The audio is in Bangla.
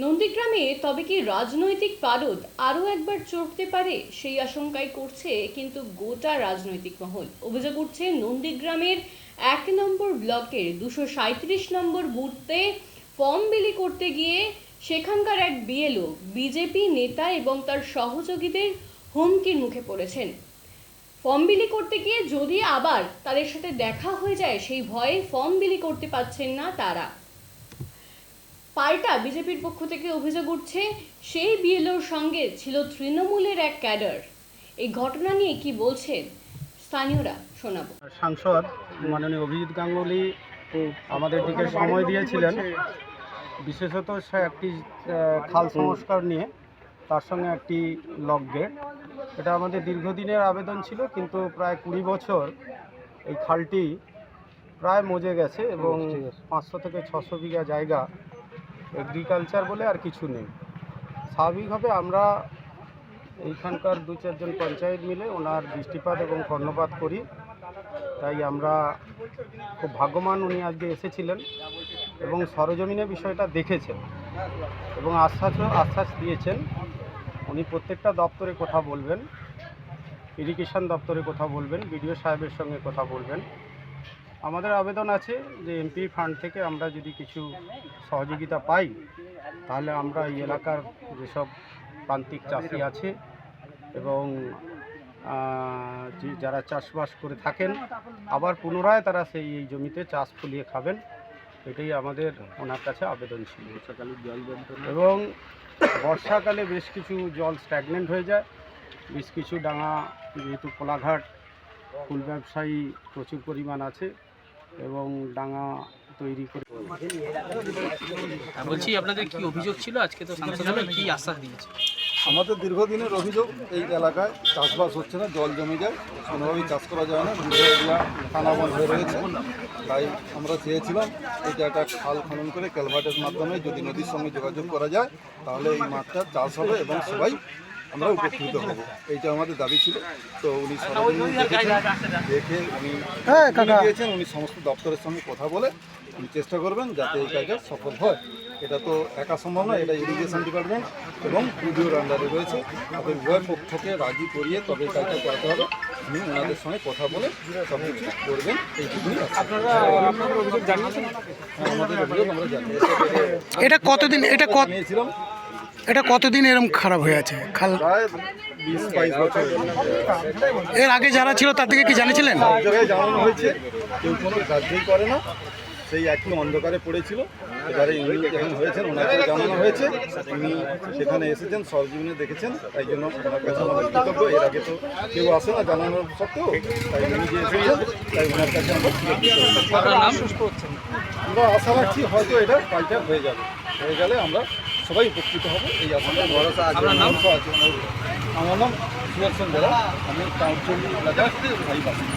নন্দীগ্রামে তবে কি রাজনৈতিক পারদ আরও একবার চড়তে পারে? সেই আশঙ্কাই করছে কিন্তু গোটা রাজনৈতিক মহল। অভিযোগ উঠছে, নন্দীগ্রামের এক নম্বর ব্লকের দুশো সাঁত্রিশ নম্বর বুথে ফর্ম বিলি করতে গিয়ে সেখানকার এক বিএলও, বিজেপি নেতা এবং তার সহযোগীদের হুমকির মুখে পড়েছেন। ফর্ম বিলি করতে গিয়ে যদি আবার তাদের সাথে দেখা হয়ে যায়, সেই ভয়ে ফর্ম বিলি করতে পারছেন না তারা। পাল্টা বিজেপির পক্ষ থেকে অভিযোগ উঠছে সেই বিএলওর সঙ্গে ছিল তৃণমূলের এক ক্যাডার। এই ঘটনা নিয়ে কি বলছেন স্থানীয়রা শোনাবো। সাংসদ মাননীয় অভিজিৎ গাঙ্গুলি আমাদের দিকে সময় দিয়েছিলেন। বিশেষত সে একটি খাল সংস্কার নিয়ে তার সঙ্গে একটি লক গেট। এটা আমাদের দীর্ঘদিনের আবেদন ছিল কিন্তু প্রায় কুড়ি বছর এই খালটি প্রায় মজে গেছে এবং পাঁচশো থেকে ছশো বিঘা জায়গা এগ্রিকালচার বলে আর কিছু নেই। স্বাভাবিকভাবে আমরা এইখানকার দু চারজন পঞ্চায়েত মিলে ওনার দৃষ্টিপাত এবং কর্ণপাত করি। তাই আমরা খুব ভাগ্যবান উনি আজকে এসেছিলেন এবং সরজমিনে বিষয়টা দেখেছেন এবং আশ্বাস আশ্বাস দিয়েছেন। উনি প্রত্যেকটা দপ্তরে কথা বলবেন ইরিগেশন দপ্তরে কথা বলবেন, বিডিও সাহেবের সঙ্গে কথা বলবেন। আমাদের আবেদন আছে যে এমপি ফান্ড থেকে আমরা যদি কিছু সহযোগিতা পাই তাহলে আমরা এই এলাকার যেসব প্রান্তিক চাষি আছে এবং যারা চাষবাস করে থাকেন আবার পুনরায় তারা সেই এই জমিতে চাষ ফুলিয়ে খাবেন এটাই আমাদের ওনার কাছে আবেদন ছিল। বর্ষাকালে জল এবং বর্ষাকালে বেশ কিছু জল স্ট্যাগনেন্ট হয়ে যায় বেশ কিছু ডাঙা যেহেতু কোলাঘাট ফুল ব্যবসায়ী প্রচুর পরিমাণ আছে এবং ডাঙা তৈরি করে বলছি আপনাদের কি অভিযোগ ছিল? আজকে তো সাংসদ কি আশ্বাস দিয়েছে? আমাদের দীর্ঘদিনের অভিযোগ এই এলাকায় চাষবাস হচ্ছে না জল জমে যায় কোনোভাবেই চাষ করা যায় না টানা বন্ধ হয়ে রয়েছে। তাই আমরা চেয়েছিলাম এটা একটা খাল খনন করে ক্যালভার্টের মাধ্যমে যদি নদীর সঙ্গে যোগাযোগ করা যায় তাহলে এই মাঠটা চাষ হবে এবং সবাই আমরা উপকৃত হব। এইটা আমাদের দাবি ছিল। তো উনি দেখেছেন দেখে উনি উনি দিয়েছেন উনি সমস্ত দপ্তরের সঙ্গে কথা বলে উনি চেষ্টা করবেন যাতে এই কাজটা সফল হয়। এটা তো একা সম্ভব নয় এটা ইরিগেশন ডিপার্টমেন্ট এবং ভিডিওর আন্ডারে রয়েছে। তাদের উভয় পক্ষকে রাজি করিয়ে তবে এই কাজটা করাতে হবে। উনি ওনাদের সঙ্গে কথা বলে সব কিছু করবেন এইটুকুই আপনারা আপনাদের অভিযোগ জানিয়েছেন? হ্যাঁ আমাদের অভিযোগ আমরা জানিয়েছি। এটা কতদিন এটা কত জানিয়েছিলাম এটা কতদিন এরকম খারাপ হয়ে আছে? খাল বিশ বাইশ এর আগে যারা ছিল তার থেকে কি জানিয়েছিলেন? সব জায়গায় জানানো হয়েছে কেউ কোনো কাজই করে না। সেই একই অন্ধকারে পড়েছিল। এবারে উনি যখন হয়েছেন ওনাকে জানানো হয়েছে। উনি সেখানে এসেছেন সরজমিনে দেখেছেন। তাই জন্য ওনার কাছে আমাদের কৃতজ্ঞ। এর আগে তো কেউ আসে না জানানোর সত্ত্বেও। তাই উনি যে এসেছেন। তাই ওনার কাছে আমরা আমরা আশা রাখছি হয়তো এটা কাজটা হয়ে যাবে। হয়ে গেলে আমরা সবাই উপকৃত হব এই আশাটা ভরসা আছে। আপনার নাম? আছে। আমার নাম সুদর্শন বেরা আমি কাউন্সিল এলাকার স্থায়ী বাসিন্দা।